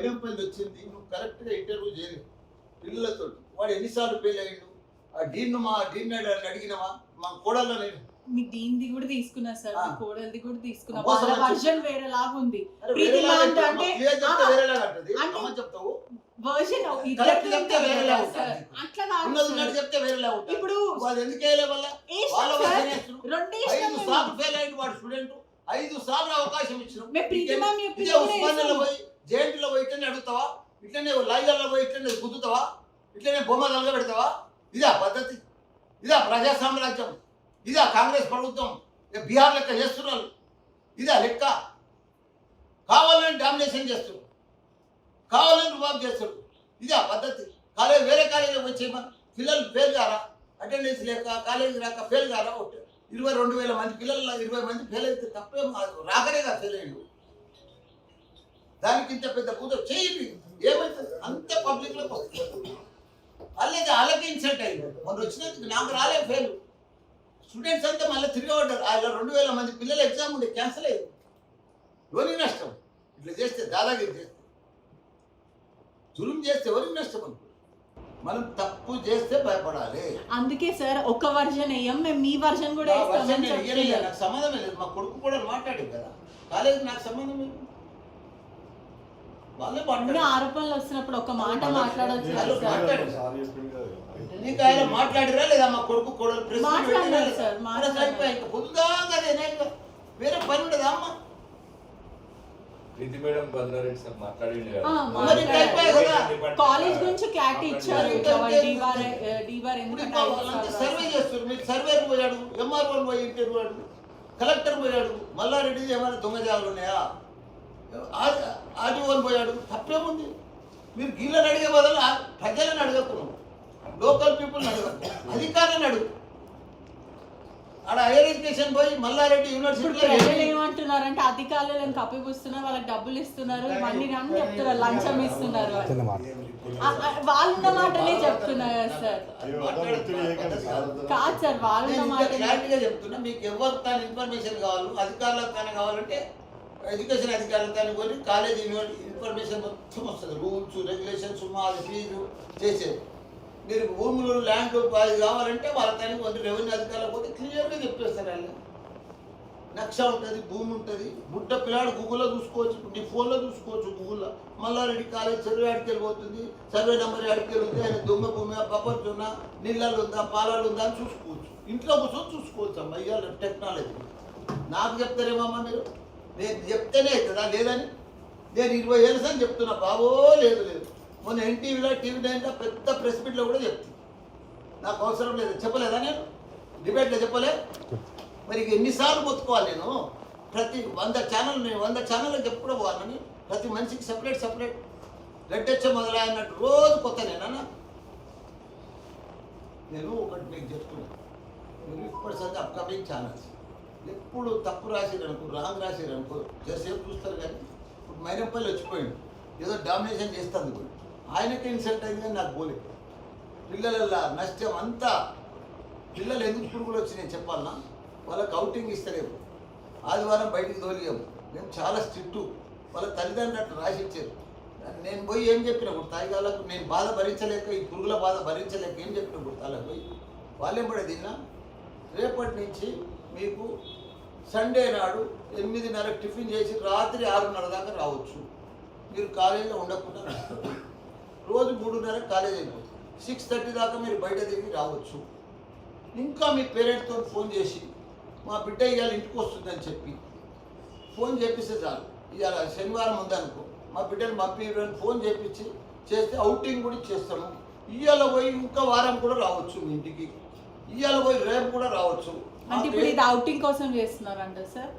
మైనంపల్లి వచ్చింది నువ్వు కరెక్ట్గా ఇంటర్వ్యూ చేయలేదు. పిల్లలతో వాడు ఎన్నిసార్లు ఫెయిల్ అయ్యిండు? ఆ డీన్ మా డీన్ అడిగినవా? మా కోడల్లో నేను. మీ దీనిది కూడా తీసుకున్నా సార్. మీ కోడలిది కూడా తీసుకున్నా. వాళ్ళ వర్షన్ ఉంది. ప్రీతి చెప్తావు, అంటే- అంటే- వర్షన్ చెప్తే వేరేలా ఉంటుంది. అట్లా కాదు ఉన్నది ఉన్నట్టు సార్. చెప్తే వేరేలా ఉంటుంది. ఇప్పుడు వాళ్ళు ఎందుకు వాళ్ళ. రెండే సార్లు ఫెయిల్ అయ్యింది వాడు స్టూడెంట్ ఐదు సార్లు అవకాశం ఇచ్చినాం. మేము ప్రీతి ఇదే- మ్యామ్ చెప్పింది ఇదే పోయి జేఎన్టీలో పోయి ఇట్లనే అడుగుతావా? ఇట్లనే లాయిలలో పోయి ఇట్లనే గుద్దుతావా? ఇట్లనే బొమ్మ నలగబెడతావా ఇదా పద్ధతి. ఇదా ప్రజా సామ్రాజ్యం. ఇదా కాంగ్రెస్ ప్రభుత్వం. బీహార్ లెక్క చేస్తున్నారు. ఇదా లెక్క. కావాలని డామినేషన్ చేస్తారు కావాలని రుబాబ్ చేస్తారు ఇదా పద్ధతి. కాలేజ్ వేరే కాలేజీలో వచ్చేయమని పిల్లలు ఫెయిల్ కారా? అటెండెన్స్ లేక కాలేజీ రాక ఫెయిల్ కారా? ఒకటి. ఇరవై రెండు వేల మంది పిల్లల ఇరవై మంది ఫెయిల్ అయితే తప్పేం కాదు. రాకరేగా ఫెయిల్ అయ్యాడు. దానికి ఇంత పెద్ద కూత చేయండి ఏమవుతుంది అంత పబ్లిక్లోకి వస్తుంది. వాళ్ళకి వాళ్ళకి ఇన్సల్ట్ అయింది మొన్న వచ్చినందుకు నాకు రాలే ఫెయిల్ స్టూడెంట్స్ అంతా మళ్ళీ తిరిగి పడ్డారు ఆయన రెండు వేల మంది పిల్లలు ఎగ్జామ్ ఉండే క్యాన్సిల్ అయ్యింది ఎవరికి నష్టం? ఇట్లా చేస్తే దాదాగిరి చేస్తే. జులుం చేస్తే ఎవరికి నష్టం అనుకో మనం తప్పు చేస్తే భయపడాలి. అందుకే సార్ ఒక మేము మీ వర్షన్ కూడా నాకు సంబంధమే లేదు. మా కొడుకు కూడా మాట్లాడాడు కదా. కాలేజీ నాకు సంబంధం లేదు. అన్ని ఆరోపణలు వస్తున్నప్పుడు ఒక మాట మాట్లాడొచ్చు హలో, కదా సార్ మాట్లాడు. నీకు ఆయన మాట్లాడిరా లేదా మా కొడుకు కూడా ప్రెస్ మీట్ మాట్లాడినారు పెట్టిరా లేదా? సార్, అరే మాట్లాడినారు. సరిపోయి ఇంకా పొద్దుదాకా అదేనా ఇంకా వేరే పని ఉండదా అమ్మ? Preethi madam sir. కాలేజ్ గురించి క్లారిటీ ఇచ్చారు సర్వే చేస్తారు. మీరు సర్వేకి పోయాడు ఎంఆర్ఓ పోయి ఇంటర్వ్యూ కలెక్టర్ పోయాడు మల్లారెడ్డి ఏమైనా దొంగజాలు ఉన్నాయా? ఆర్డీఓని పోయాడు. తప్పేముంది? మీరు గీళ్ళని అడిగే బదులు ప్రజలను అడగకున్నాం లోకల్ పీపుల్ని అడగకు అధికారులను అడుగు. ఆడ హైయర్ ఎడ్యుకేషన్ పోయి మల్లారెడ్డి యూనివర్సిటీలో ప్రజలు ఏమి- ఏమంటున్నారు అధికారులను కప్పిపుస్తున్నారు? వాళ్ళకి డబ్బులు ఇస్తున్నారు. ఇవన్నీ అని చెప్తున్నారు. లంచం ఇస్తున్నారు అని. ఆ, ఆ, వాళ్ళు ఉన్న మాటలే చెప్తున్నారు కదా సార్. కాదు. సార్ వాళ్ళు క్లారిటీగా చెప్తున్నా మీకు ఎవరు తాను ఇన్ఫర్మేషన్ కావాలి అధికారులకు తాను కావాలంటే ఎడ్యుకేషన్ అధికారులతో తాను కొని కాలేజ్ ఇన్ఫర్మేషన్ మొత్తం వస్తుంది. రూల్స్ రెగ్యులేషన్స్ మాది ఫీజు చేసేది. మీరు భూములు ల్యాండ్ అది కావాలంటే వాళ్ళ తాను రెవెన్యూ అధికారులకు పోతే క్లియర్గా చెప్పేస్తారు వాళ్ళు. నక్ష ఉంటుంది భూమి ఉంటుంది. బుట్ట పిల్లాడు గూగుల్లో చూసుకోవచ్చు. నీ ఫోన్లో చూసుకోవచ్చు గూగుల్లో. మల్లారెడ్డి కాలేజ్ సర్వే ఆడికి వెళ్ళిపోతుంది సర్వే నెంబర్ ఆడికి వెళ్తుంది ఆయన దొంగ భూమి బఫర్స్ ఉన్నా నీళ్ళల్లో ఉందా పాలాలు ఉందా అని చూసుకోవచ్చు. ఇంట్లో కూర్చొని చూసుకోవచ్చు అమ్మ. ఇవాళ టెక్నాలజీ. నాకు చెప్తారేమమ్మా మీరు? నేను చెప్తేనే అవుతుందా లేదని? నేను ఇరవై ఏళ్ళ సార్ చెప్తున్నా బాబో లేదు లేదు. మొన్న ఎన్టీవీలో టీవీ నైన్లో పెద్ద ప్రెస్ మీట్లో కూడా చెప్తుంది నాకు అవసరం లేదు. చెప్పలేదా నేను? డిబేట్లో చెప్పలే? మరి ఎన్నిసార్లు మొత్తుకోవాలి నేను? ప్రతి వంద ఛానల్ నేను వంద ఛానల్ ఎప్పుడు పోవాలని ప్రతి మనిషికి సపరేట్ సపరేట్ రెడ్డెచ్చ మొదలైనట్టు రోజు కొత్త నేనా నేను ఒకటి మీకు చెప్తున్నాను మీరు ఇప్పటి అప్కమింగ్ ఛానల్స్ ఎప్పుడు తప్పు రాసిరనుకో రాంగ్ రాసిరనుకో జరసేపు చూస్తారు కానీ ఇప్పుడు మైనప్పల్లి వచ్చిపోయింది ఏదో డామినేషన్ చేస్తుంది కూడా. ఆయనకే ఇన్సల్ట్ అయింది కానీ నాకు పోలే. పిల్లల నష్టం అంతా పిల్లలు ఎందుకు పురుగులు వచ్చినాయి చెప్పాలన్నా వాళ్ళకి అవుటింగ్ ఇస్తలేము. ఆదివారం బయటికి తోలియము. మేము చాలా స్ట్రిక్టు వాళ్ళ తల్లిదండ్రులు అట్లా రాసి ఇచ్చారు నేను పోయి ఏం చెప్పిన ఇప్పుడు తాయిగాళ్ళకు నేను బాధ భరించలేక ఈ పురుగుల బాధ భరించలేక ఏం చెప్పిన ఇప్పుడు పోయి వాళ్ళేం పడే తిన్నా రేపటి నుంచి మీకు సండే నాడు ఎనిమిదిన్నర టిఫిన్ చేసి రాత్రి ఆరున్నర దాకా రావచ్చు. మీరు కాలేజీలో ఉండకుండా రోజు మూడున్నర కాలేజ్ అయిపోతుంది. సిక్స్ థర్టీ దాకా మీరు బయట తిరిగి రావచ్చు. ఇంకా మీ పేరెంట్తో ఫోన్ చేసి మా బిడ్డ ఇవాళ ఇంటికి వస్తుందని చెప్పి. ఫోన్ చేపిస్తే చాలు. ఇవాళ శనివారం ఉందనుకో మా బిడ్డను పంపించడానికి ఫోన్ చేపించి చేస్తే అవుటింగ్ కూడా చేస్తాము. ఇవాళ పోయి ఇంకా వారం కూడా రావచ్చు మీ ఇంటికి. ఇవాళ పోయి రేపు కూడా రావచ్చు. అంటే ఇప్పుడు ఇది అవుటింగ్ కోసం చేస్తున్నారంట సార్.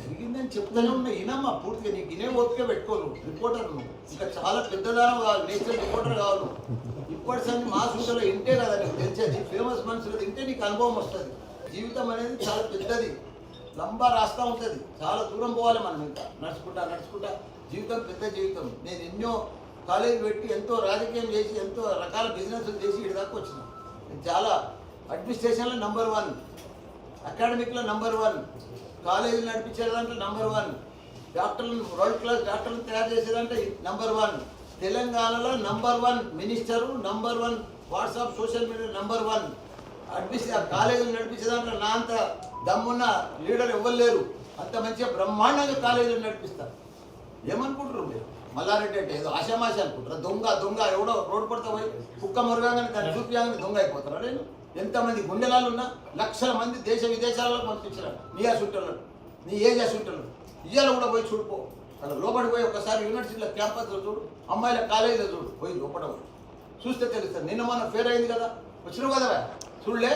జరిగిందని చెప్తానే ఉన్నా. ఇనమ్మా పూర్తిగా నీకు ఇనే ఓపిక పెట్టుకోను. రిపోర్టర్ నువ్వు. ఇంకా చాలా పెద్దదానం కావాలి. నేచర్ రిపోర్టర్ కావాలి నువ్వు. ఇప్పటి మా సూచనలో ఇంటే కదా నీకు తెలిసేది. ఫేమస్ మనుషులు ఇంటే నీకు అనుభవం వస్తుంది. జీవితం అనేది చాలా పెద్దది. లంబా రాస్తా ఉంటుంది. చాలా దూరం పోవాలి మనం ఇంకా. నడుచుకుంటా నడుచుకుంటా. జీవితం పెద్ద జీవితం. నేను ఎన్నో కాలేజీ పెట్టి ఎంతో రాజకీయం చేసి ఎంతో రకాల బిజినెస్లు చేసి ఇక్కడి దాకా వచ్చినా. చాలా అడ్మినిస్ట్రేషన్లో నెంబర్ వన్ అకాడమిక్లో నంబర్ వన్ కాలేజీలు నడిపించే దాంట్లో నంబర్ వన్ డాక్టర్లను వరల్డ్ క్లాస్ డాక్టర్లను తయారు చేసేదంటే నంబర్ వన్ తెలంగాణలో number one minister number one WhatsApp social media number one admission కాలేజీలు నడిపించే దాంట్లో నా అంత దమ్మున్న లీడర్ ఎవ్వరు లేరు. అంత మంచిగా బ్రహ్మాండంగా కాలేజీలు నడిపిస్తారు. ఏమనుకుంటారు మీరు? మల్లారెడ్డి అంటే ఏదో ఆశామాష అనుకుంటారా దొంగ దొంగ ఎవడో రోడ్డు పడితే పోయి కుక్క మురగానే దాన్ని చూపించాలని దొంగ అయిపోతారా నేను ఎంతమంది గుండెలాలు ఉన్నా లక్షల మంది దేశ విదేశాలలో పంపించారు? నీ అసుంటారు నీ ఏజ్ అసుంటారు ఇయ్యాల కూడా పోయి చూడుకో అలా లోపలికి పోయి ఒకసారి యూనివర్సిటీలో క్యాంపస్లో చూడు అమ్మాయిల కాలేజీలో చూడు. పోయి లోపల చూస్తే తెలుస్తుంది. నిన్న మన ఫేర్ అయింది కదా. వచ్చినావు కదా చూడలే.